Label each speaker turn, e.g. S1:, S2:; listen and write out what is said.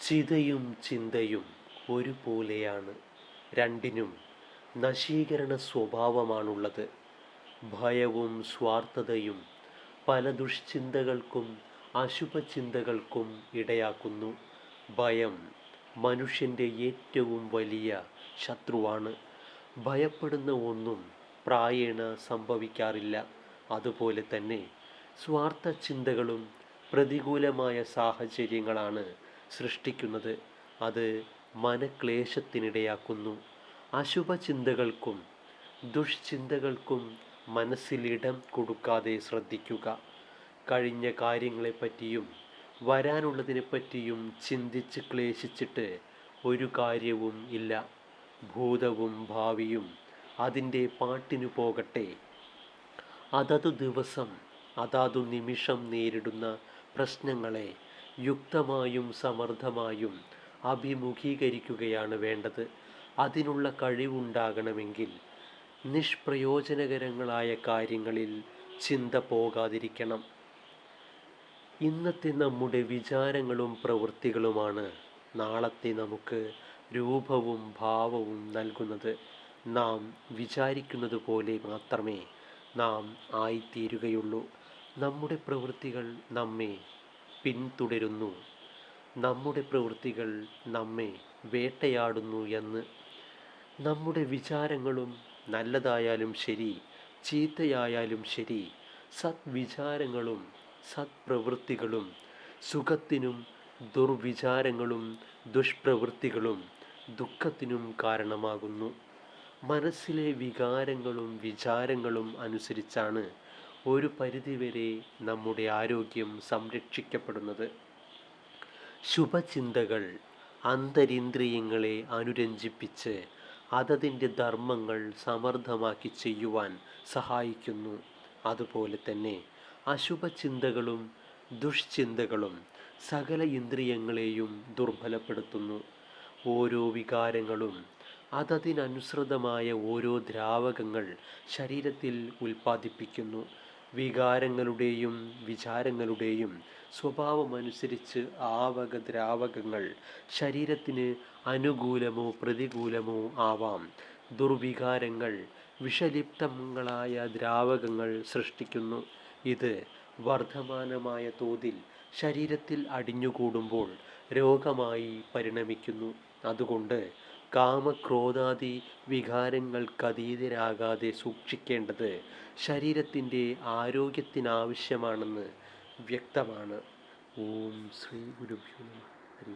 S1: ചിതയും ചിന്തയും ഒരുപോലെയാണ് രണ്ടിനും നശീകരണ സ്വഭാവമാണുള്ളത്. ഭയവും സ്വാർത്ഥതയും പല ദുഷ്ചിന്തകൾക്കും അശുഭചിന്തകൾക്കും ഇടയാക്കുന്നു. ഭയം മനുഷ്യന്റെ ഏറ്റവും വലിയ ശത്രുവാണ്. ഭയപ്പെടുന്ന ഒന്നും പ്രായേണ സംഭവിക്കാറില്ല. അതുപോലെ തന്നെ സ്വാർത്ഥ ചിന്തകളും പ്രതികൂലമായ സാഹചര്യങ്ങളാണ് സൃഷ്ടിക്കുന്നത് അത് മനക്ലേശത്തിനിടയാക്കുന്നു. അശുഭചിന്തകൾക്കും ദുഷ്ചിന്തകൾക്കും മനസ്സിലിടം കൊടുക്കാതെ ശ്രദ്ധിക്കുക. കഴിഞ്ഞ കാര്യങ്ങളെപ്പറ്റിയും വരാനുള്ളതിനെപ്പറ്റിയും ചിന്തിച്ച് ക്ലേശിച്ചിട്ട് ഒരു കാര്യവും ഇല്ല. ഭൂതവും ഭാവിയും അതിന്റെ പാട്ടിനു പോകട്ടെ. അതതു ദിവസം അതാതു നിമിഷം നേരിടുന്ന പ്രശ്നങ്ങളെ യുക്തമായും സമർത്ഥമായും അഭിമുഖീകരിക്കുകയാണ് വേണ്ടത്. അതിനുള്ള കഴിവുണ്ടാകണമെങ്കിൽ നിഷ്പ്രയോജനകരങ്ങളായ കാര്യങ്ങളിൽ ചിന്ത പോകാതിരിക്കണം. ഇന്നത്തെ നമ്മുടെ വിചാരങ്ങളും പ്രവൃത്തികളുമാണ് നാളത്തെ നമുക്ക് രൂപവും ഭാവവും നൽകുന്നത്. നാം വിചാരിക്കുന്നത് പോലെ മാത്രമേ നാം ആയിത്തീരുകയുള്ളൂ. നമ്മുടെ പ്രവൃത്തികൾ നമ്മെ പിന്തുടരുന്നു. നമ്മുടെ പ്രവൃത്തികൾ നമ്മെ വേട്ടയാടുന്നു എന്ന്. നമ്മുടെ വിചാരങ്ങളും നല്ലതായാലും ശരി ചീത്തയായാലും ശരി സദ്വിചാരങ്ങളും സത്പ്രവൃത്തികളും സുഖത്തിനും ദുർവിചാരങ്ങളും ദുഷ്പ്രവൃത്തികളും ദുഃഖത്തിനും കാരണമാകുന്നു. മനസ്സിലെ വികാരങ്ങളും വിചാരങ്ങളും അനുസരിച്ചാണ് ഒരു പരിധിവരെ നമ്മുടെ ആരോഗ്യം സംരക്ഷിക്കപ്പെടുന്നത്. ശുഭചിന്തകൾ അന്തരിന്ദ്രിയങ്ങളെ അനുരഞ്ജിപ്പിച്ച് അതതിന്റെ ധർമ്മങ്ങൾ സമർത്ഥമാക്കി ചെയ്യുവാൻ സഹായിക്കുന്നു. അതുപോലെ തന്നെ അശുഭചിന്തകളും ദുഷ്ചിന്തകളും സകല ഇന്ദ്രിയങ്ങളെയും ദുർബലപ്പെടുത്തുന്നു. ഓരോ വികാരങ്ങളും അതതിനനുസൃതമായ ഓരോ ദ്രാവകങ്ങൾ ശരീരത്തിൽ ഉൽപ്പാദിപ്പിക്കുന്നു. വികാരങ്ങളുടെയും വിചാരങ്ങളുടെയും സ്വഭാവമനുസരിച്ച് ആവക ദ്രാവകങ്ങൾ ശരീരത്തിന് അനുകൂലമോ പ്രതികൂലമോ ആവാം. ദുർവികാരങ്ങൾ വിഷലിപ്തങ്ങളായ ദ്രാവകങ്ങൾ സൃഷ്ടിക്കുന്നു. ഇത് വർധമാനമായ തോതിൽ ശരീരത്തിൽ അടിഞ്ഞുകൂടുമ്പോൾ രോഗമായി പരിണമിക്കുന്നു. അതുകൊണ്ട് കാമക്രോധാദി വികാരങ്ങൾക്കതീതരാകാതെ സൂക്ഷിക്കേണ്ടത് ശരീരത്തിന്റെ ആരോഗ്യത്തിനാവശ്യമാണെന്ന് വ്യക്തമാണ്. ഓം ശ്രീ ഗുരുഭ്യോ നമ. ഹരി